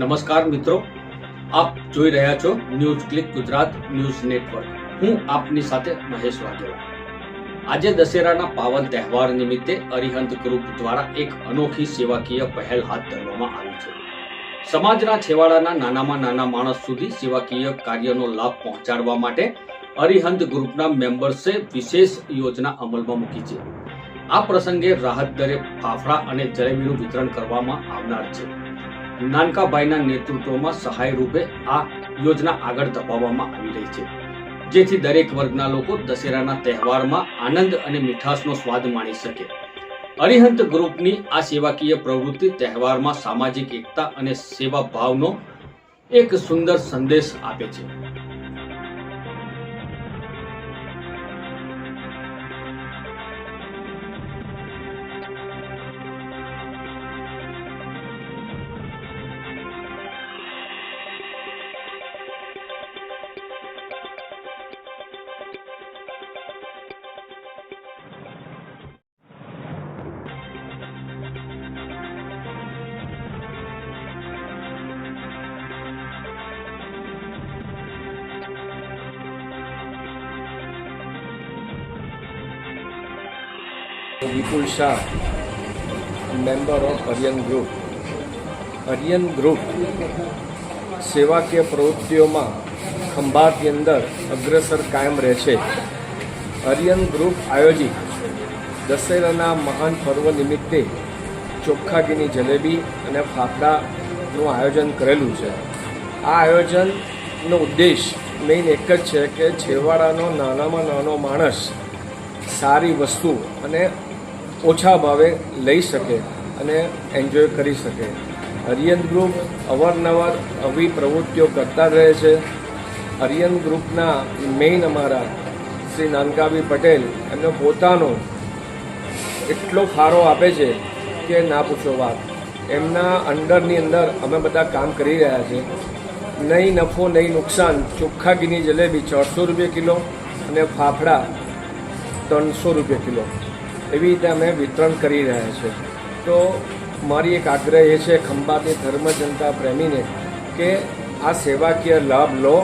નમસ્કાર મિત્રો. આપ જોઈ રહ્યા છો news click Gujarat news network. હું આપની સાથે મહેશ વાઘેલા. આજે દશેરાના પાવન તહેવાર નિમિત્તે અરિહંત ગ્રુપ દ્વારા એક અનોખી સેવાકીય પહેલ હાથ ધરવામાં આવી છે. સમાજના છેવાડાના નાનામાં નાના માણસ સુધી સેવાકીય કાર્યનો લાભ પહોંચાડવા માટે અરિહંત ગ્રુપના મેમ્બર્સે વિશેષ યોજના અમલમાં મૂકી છે. આ પ્રસંગે રાહત દરે ફાફડા અને જલેબીનું વિતરણ કરવામાં આવનાર છે. નાનકાભાઈના નેતૃત્વમાં સહાય રૂપે આ યોજના આગળ ધપાવવામાં આવી રહી છે. જેથી દરેક વર્ગના લોકો દશેરાના તહેવારમાં આનંદ અને મીઠાશનો સ્વાદ માણી શકે. અરિહંત ગ્રુપની આ સેવાકીય પ્રવૃત્તિ તહેવારમાં સામાજિક એકતા અને સેવા ભાવનો એક સુંદર સંદેશ આપે છે. Vipul Shah member of Hariyan group Hariyan group સેવાકીય પ્રવૃત્તિઓમાં ખંભાતની અંદર અગ્રસર કાયમ રહે છે અરિયન ગ્રુપ આયોજિત દશેરાના મહાન પર્વ નિમિત્તે ચોખ્ખાગીની જલેબી અને ફાફડાનું આયોજન કરેલું છે. આ આયોજનનો ઉદ્દેશ મેઇન એક જ છે કે છેવાડાનો નાનામાં નાનો માણસ સારી વસ્તુ અને ઓછા ભાવે લઈ શકે અને એન્જોય કરી શકે. હરિયન ગ્રુપ અવારનવાર આવી પ્રવૃત્તિઓ કરતા રહે છે. હરિયન ગ્રુપના મેઇન અમારા શ્રી નાનકાભાઈ પટેલ એમનો પોતાનો એટલો ફાળો આપે છે કે ના પૂછો વાત. એમના અંડરની અંદર અમે બધા કામ કરી રહ્યા છે. નહીં નફો નહીં નુકસાન ચોખ્ખા ઘીની જલેબી ચારસો રૂપિયા કિલો અને ફાફડા ત્રણસો રૂપિયા કિલો. એવી રીતે અમે વિતરણ કરી રહ્યા છે. તો મારી એક આગ્રહ એ છે ખંભાતી ધર્મ જનતા પ્રેમીને કે આ સેવાકીય લાભ લો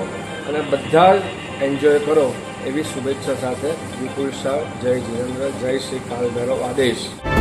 અને બધા જ એન્જોય કરો એવી શુભેચ્છા સાથે વિપુલ શાહ, જય જીરેન્દ્ર, જય શ્રી કાલ આદેશ.